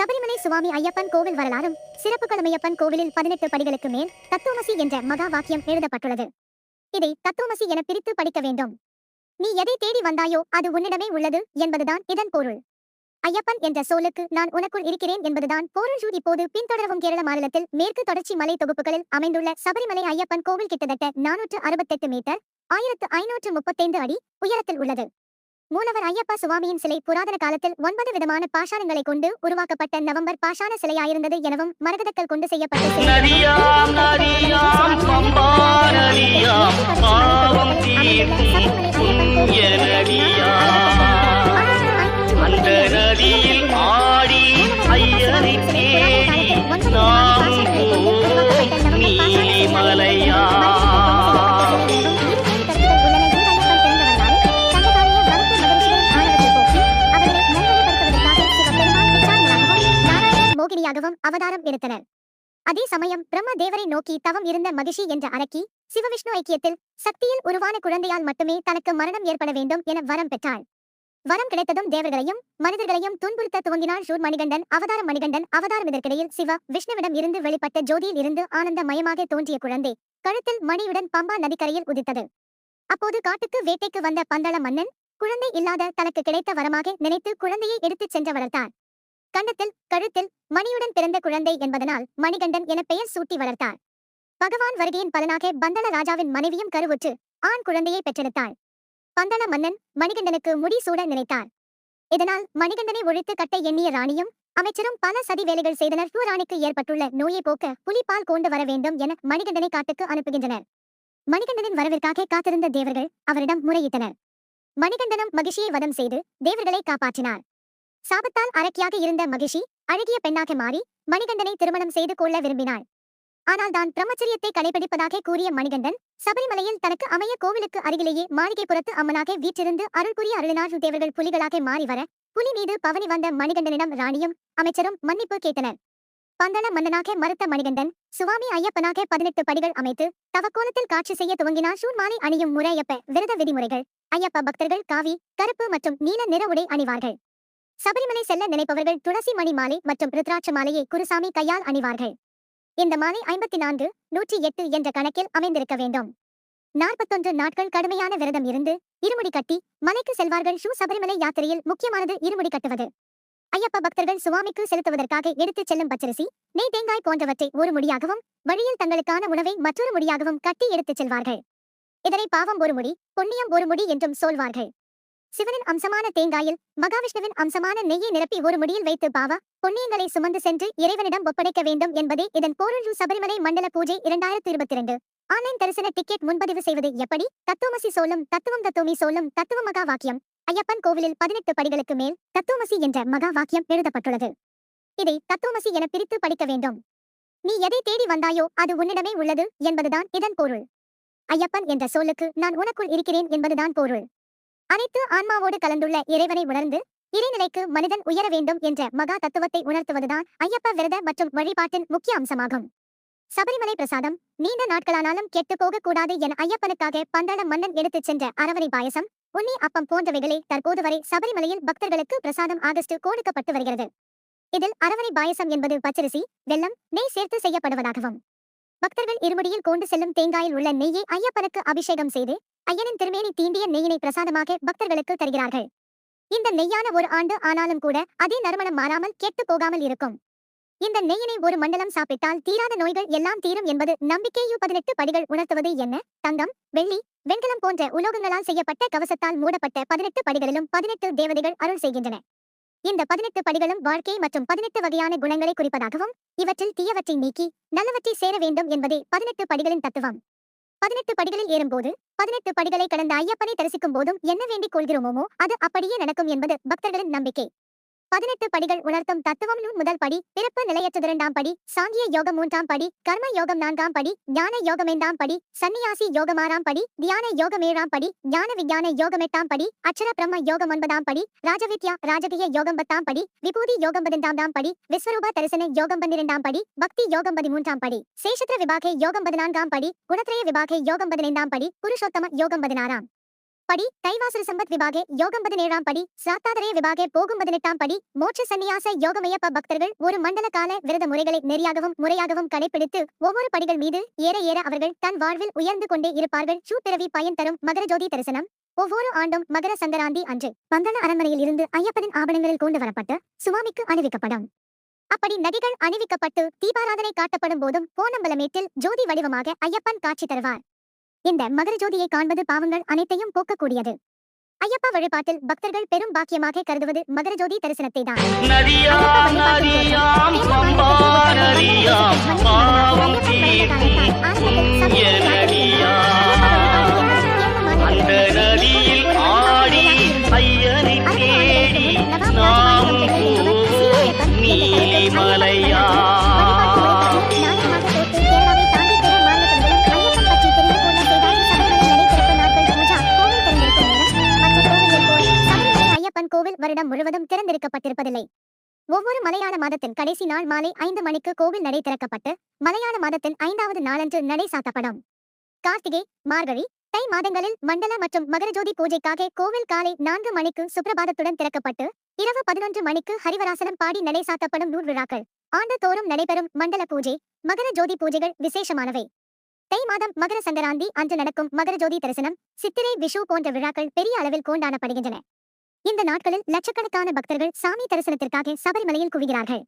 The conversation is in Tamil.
சபரிமலை சுவாமி ஐயப்பன் கோவில் வரலாறும் சிறப்புகளமையப்பன் கோவிலில் பதினெட்டு படிகளுக்கு மேல் தத்துவமசி என்ற மகா வாக்கியம் எழுதப்பட்டுள்ளது. இதை தத்துவமசி என பிரித்து படிக்க வேண்டும். நீ எதை தேடி வந்தாயோ அது உன்னிடமே உள்ளது என்பதுதான் இதன் பொருள். ஐயப்பன் என்ற சொல்லுக்கு நான் உனக்குள் இருக்கிறேன் என்பதுதான் பொருள். ஜூட் இப்போது பின்தொடரவும் கேரள மாநிலத்தில் மேற்கு தொடர்ச்சி மலை தொகுப்புகளில் அமைந்துள்ள சபரிமலை ஐயப்பன் கோவில் கிட்டத்தட்ட நானூற்று அறுபத்தெட்டு மீட்டர் ஆயிரத்து ஐநூற்று முப்பத்தைந்து அடி உயரத்தில் உள்ளது. மூலவர் ஐயப்பா சுவாமியின் சிலை புராதன காலத்தில் ஒன்பது விதமான பாஷாணங்களை கொண்டு உருவாக்கப்பட்ட நவம்பர் பாஷாண சிலையாயிருந்தது எனவும் மரகதக்கல் கொண்டு செய்யப்பட்ட மோகினியாகவும் அவதாரம் எடுத்தனர். அதே சமயம் பிரம்ம தேவரை நோக்கி தவம் இருந்த மகிஷி என்ற அரக்கி சிவவிஷ்ணு ஐக்கியத்தில் சக்தியில் உருவான குழந்தையால் மட்டுமே தனக்கு மரணம் ஏற்பட வேண்டும் என வரம் பெற்றாள். வரம் கிடைத்ததும் தேவர்களையும் மனிதர்களையும் துன்புறுத்த துவங்கினாள் ஷூர் மணிகண்டன் அவதார மணிகண்டன் அவதாரம் இதற்கிடையில் சிவா விஷ்ணுவிடம் இருந்து வெளிப்பட்ட ஜோதியில் இருந்து ஆனந்த மயமாக தோன்றிய குழந்தை கழுத்தில் மணியுடன் பம்பா நதிக்கரையில் உதித்தது. அப்போது காட்டுக்கு வேட்டைக்கு வந்த பந்தள மன்னன் குழந்தை இல்லாத தனக்கு கிடைத்த வரமாக நினைத்து குழந்தையை எடுத்துச் சென்று வளர்த்தார். கண்டத்தில் கழுத்தில் மணியுடன் பிறந்த குழந்தை என்பதனால் மணிகண்டன் என பெயர் சூட்டி வளர்த்தார். பகவான் வருகையின் பலனாக பந்தள ராஜாவின் மனைவியும் கருவுற்று ஆண் குழந்தையை பெற்றெடுத்தாள். பந்தள மன்னன் மணிகண்டனுக்கு முடி சூட நினைத்தார். இதனால் மணிகண்டனை ஒழித்து கட்ட எண்ணிய ராணியும் அமைச்சரும் பல சதி வேலைகள் செய்தனர். பூராணிக்கு ஏற்பட்டுள்ள நோயை போக்க புலிப்பால் கொண்டு வர வேண்டும் என மணிகண்டனை காட்டுக்கு அனுப்புகின்றனர். மணிகண்டனின் வரவிற்காக காத்திருந்த தேவர்கள் அவரிடம் முறையிட்டனர். மணிகண்டனும் மகிழ்ச்சியை வதம் செய்து தேவர்களை காப்பாற்றினார். சாபத்தால் அரக்கியாக இருந்த மகிஷி அழகிய பெண்ணாக மாறி மணிகண்டனை திருமணம் செய்து கொள்ள விரும்பினாள். ஆனால் தான் பிரம்மச்சரியத்தை கடைபிடிப்பதாக கூறிய மணிகண்டன் சபரிமலையில் தனக்கு அமைய கோவிலுக்கு அருகிலேயே மாளிகைப்புறத்து அம்மனாக வீற்றிருந்து அருள்புரிய அருளினார் தேவர்கள் புலிகளாக மாறி வர புலி மீது பவனி வந்த மணிகண்டனிடம் ராணியும் அமைச்சரும் மன்னிப்பு கேட்டனர். பந்தள மன்னனாக மறுத்த மணிகண்டன் சுவாமி ஐயப்பனாக பதினெட்டு படிகள் அமைத்து தவக்கோலத்தில் காட்சி செய்ய துவங்கினார் ஷூர் அணியும் முறையப்ப விரத விதிமுறைகள். ஐயப்ப பக்தர்கள் காவி கருப்பு மற்றும் நீல நிற உடை அணிவார்கள். சபரிமலை செல்ல நினைப்பவர்கள் துளசி மணி மாலை மற்றும் ருத்ராட்ச மாலையை குருசாமி கையால் அணிவார்கள். இந்த மாலை ஐம்பத்தி நான்கு நூற்றி எட்டு என்ற கணக்கில் அமைந்திருக்க வேண்டும். நாற்பத்தொன்று நாட்கள் கடுமையான விரதம் இருந்து இருமுடி கட்டி மலைக்கு செல்வார்கள் ஷூ சபரிமலை யாத்திரையில் முக்கியமானது இருமுடி கட்டுவது. ஐயப்ப பக்தர்கள் சுவாமிக்கு செலுத்துவதற்காக எடுத்துச் செல்லும் பச்சரிசி நெய் தேங்காய் போன்றவற்றை ஒரு முடியாகவும் வழியில் தங்களுக்கான உணவை மற்றொரு முடியாகவும் கட்டி எடுத்துச் செல்வார்கள். இதனை பாவம் ஒரு முடி புண்ணியம் ஒரு முடி என்றும் சொல்வார்கள். சிவனின் அம்சமான தேங்காயில் மகாவிஷ்ணுவின் அம்சமான நெய்யை நிரப்பி ஒரு முடியில் வைத்து பாவா பொன்னியங்களை சுமந்து சென்று இறைவனிடம் ஒப்படைக்க வேண்டும் என்பதே இதன் பொருள் சபரிமலை மண்டல பூஜை இரண்டாயிரத்தி இருபத்தி இரண்டு ஆன்லைன் தரிசன டிக்கெட் முன்பதிவு செய்வது எப்படி? தத்துவமசி சோலும் தத்துவம் தத்துவமி சோலும் தத்துவ மகா வாக்கியம் ஐயப்பன் கோவிலில் பதினெட்டு படிகளுக்கு மேல் தத்துவமசி என்ற மகா வாக்கியம் எழுதப்பட்டுள்ளது. இதை தத்துவமசி என பிரித்து படிக்க வேண்டும். நீ எதை தேடி வந்தாயோ அது உன்னிடமே உள்ளது என்பதுதான் இதன் பொருள். ஐயப்பன் என்ற சொல்லுக்கு நான் உனக்குள் இருக்கிறேன் என்பதுதான் பொருள். அனைத்து ஆன்மாவோடு கலந்துள்ள இறைவனை உணர்ந்து இறைநிலைக்கு மனிதன் உயர வேண்டும் என்ற மகா தத்துவத்தை உணர்த்துவதுதான் ஐயப்ப விரத மற்றும் வழிபாட்டின் முக்கிய அம்சமாகும். சபரிமலை பிரசாதம் நீண்ட நாட்களானாலும் கெட்டு போக கூடாது என ஐயப்பனுக்காக பந்தள மன்னன் எடுத்துச் சென்ற அரவணை பாயசம் உன்னி அப்பம் போன்றவைகளே தற்போது வரை சபரிமலையில் பக்தர்களுக்கு பிரசாதம் ஆகஸ்ட் கொடுக்கப்பட்டு வருகிறது. இதில் அரவணை பாயசம் என்பது பச்சரிசி வெள்ளம் நெய் சேர்த்து செய்யப்படுவதாகவும். பக்தர்கள் இருமுடியில் கொண்டு செல்லும் தேங்காயில் உள்ள நெய்யை ஐயப்பனுக்கு அபிஷேகம் செய்து ஐயனின் திருமேனி தீண்டிய நெய்யினை பிரசாதமாக பக்தர்களுக்கு தருகிறார்கள். இந்த நெய்யான ஒரு ஆண்டு ஆனாலும் கூட அதே நறுமணம் மாறாமல் கெட்டு போகாமல் இருக்கும். இந்த நெய்யினை ஒரு மண்டலம் சாப்பிட்டால் தீராத நோய்கள் எல்லாம் தீரும் என்பது நம்பிக்கையு பதினெட்டு படிகள் உணர்த்துவது என்ன? தங்கம் வெள்ளி வெண்கலம் போன்ற உலோகங்களால் செய்யப்பட்ட கவசத்தால் மூடப்பட்ட பதினெட்டு படிகளிலும் பதினெட்டு தேவதைகள் அருள் செய்கின்றன. இந்த பதினெட்டு படிகளும் வாழ்க்கை மற்றும் பதினெட்டு வகையான குணங்களை குறிப்பதாகவும் இவற்றில் தீயவற்றை நீக்கி நல்லவற்றை சேர வேண்டும் என்பதே பதினெட்டு படிகளின் தத்துவம். பதினெட்டு படிகளில் ஏறும்போது பதினெட்டு படிகளை கடந்த ஐயப்பனை தரிசிக்கும் போதும் என்ன வேண்டிக் கொள்கிறோமோ அது அப்படியே நடக்கும் என்பது பக்தர்களின் நம்பிக்கை. பதினெட்டு படிகள் உணர்த்தும் தத்துவம் நூல் முதல் படி பிறப்பு நிலையற்றது இரண்டாம் படி சாங்கிய யோகம் மூன்றாம் படி கர்ம யோகம் நான்காம் படி ஞான யோகம் ஐந்தாம் படி சன்னியாசி யோகம் ஆறாம் படி தியான யோகம் ஏழாம் படி ஞான விஞ்ஞான யோகம் எட்டாம் படி அச்சர பிரம்ம யோகம் ஒன்பதாம் படி ராஜவித்யா ராஜகிய யோகம் பத்தாம் படி விபூதி யோகம் பதினைந்தாம் படி விஸ்வரூப தரிசன யோகம் பன்னிரெண்டாம் படி பக்தி யோகம் பதிமூன்றாம் படி சேஷத்திர விபாகே யோகம் பதினான்காம் படி குணத்திரய விபாகே யோகம் பதினைந்தாம் படி புருஷோத்தம யோகம் பதினாறாம். படி தைவாசுர சம்பத் விபாகே யோகம் பதினேழாம் படி சாத்தாதரே விபாகே போகும் பதினெட்டாம் படி மோட்ச சந்நியாச யோகமையப்ப பக்தர்கள் ஒரு மண்டல கால விரத முறைகளை நெறியாகவும் முறையாகவும் கடைபிடித்து ஒவ்வொரு படிகள் மீது ஏற ஏற அவர்கள் தன் வாழ்வில் உயர்ந்து கொண்டே இருப்பார்கள். சூப்பிரவி பயன் தரும் மகர ஜோதி தரிசனம். ஒவ்வொரு ஆண்டும் மகர சங்கராந்தி அன்று பந்தள அரண்மனையில் இருந்து ஐயப்பனின் ஆபணங்களில் கொண்டு வரப்பட்டு சுவாமிக்கு அணிவிக்கப்படும். அப்படி நகைகள் அணிவிக்கப்பட்டு தீபாராதனை காட்டப்படும் போதும் போனம்பலமேட்டில் ஜோதி வடிவமாக ஐயப்பன் காட்சி தருவார். இந்த மகர ஜோதியை காண்பது பாவங்கள் அனைத்தையும் போக்கக்கூடியது. ஐயப்பா வழிபாட்டில் பக்தர்கள் பெரும் பாக்கியமாக கருதுவது மகர ஜோதி தரிசனத்தை தான். நதியாம் வருடம் முழுவதும் திறந்திருக்கப்பட்டிருப்பதில்லை. ஒவ்வொரு மலையாள மாதத்தின் கடைசி நாள் மாலை ஐந்து மணிக்கு கோவில் நடை திறக்கப்பட்டு மலையாள மாதத்தின் ஐந்தாவது நாளன்று நடை சாத்தப்படும். கார்த்திகை மார்கழி தை மாதங்களில் மண்டல மற்றும் மகரஜோதி பூஜைக்காக கோவில் காலை நான்கு மணிக்கு சுப்பிரபாதத்துடன் திறக்கப்பட்டு இரவு பதினொன்று மணிக்கு ஹரிவராசனம் பாடி நடை சாத்தப்படும் நூல் விழாக்கள். ஆண்டுதோறும் நடைபெறும் மண்டல பூஜை மகர ஜோதி பூஜைகள் விசேஷமானவை. தை மாதம் மகர சங்கராந்தி அன்று நடக்கும் மகர ஜோதி தரிசனம் சித்திரை விஷு போன்ற விழாக்கள் பெரிய அளவில் கொண்டாடப்படுகின்றன. இந்த நாட்களில் லட்சக்கணக்கான பக்தர்கள் சாமி தரிசனத்திற்காக சபரிமலையில் குவிகிறார்கள்.